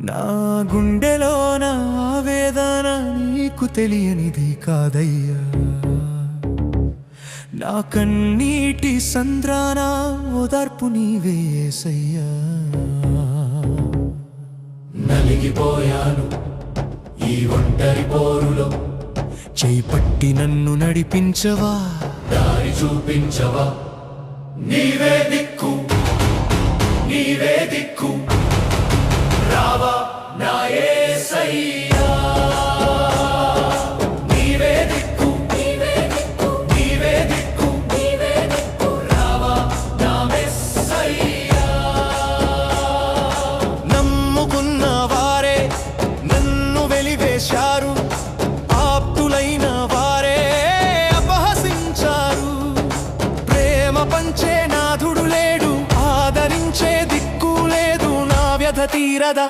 నా గుండెలో నా ఆవేదన నీకు తెలియనిది కాదయ్యా. నా కన్నీటి సంద్రాన ఓదార్పు నీవేసయ్యా నలిగిపోయాను ఈ ఒంటరి పోరులో. చేయి పట్టి నన్ను నడిపించవా? దారి చూపించవా? నీవే దిక్కు నీవే దిక్కు. రావా నా యేసయ్యా నా తీరద?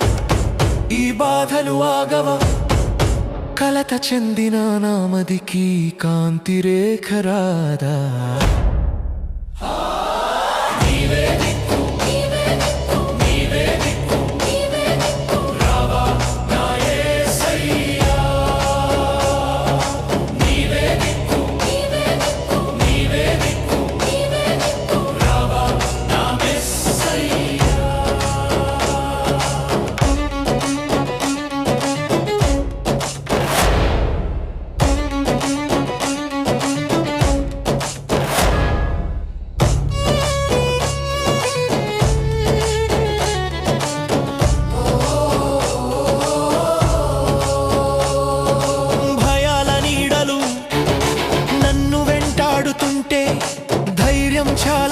ఈ బాధలు ఆగవ? కలత చెందిన నామదికి కాంతి రేఖరాదా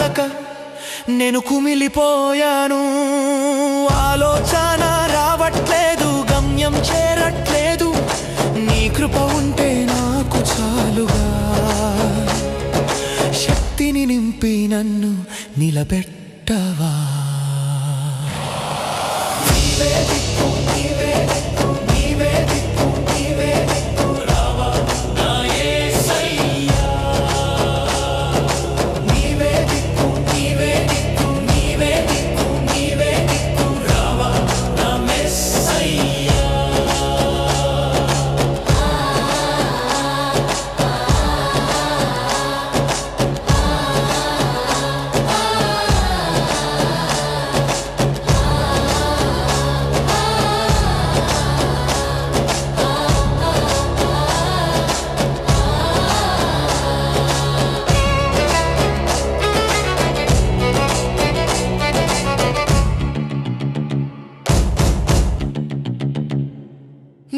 ధైర్యం నేను కుమిలిపోయాను. ఆలోచన రావట్లేదు గమ్యం చేరట్లేదు. నీ కృప ఉంటే నాకు చాలుగా. శక్తిని నింపి నన్ను నిలబెట్టవా?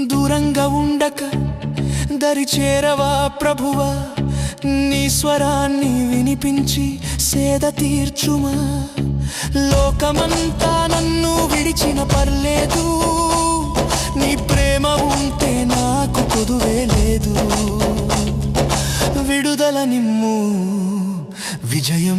దూరంగా ఉండక దరి చేరవా ప్రభువా? నీ స్వరాన్ని వినిపించి సేద తీర్చుమా? లోకమంతా నన్ను విడిచిన పర్లేదు నీ ప్రేమ ఉంటే నాకు కొదువే లేదు. విడుదల నిమ్ము విజయం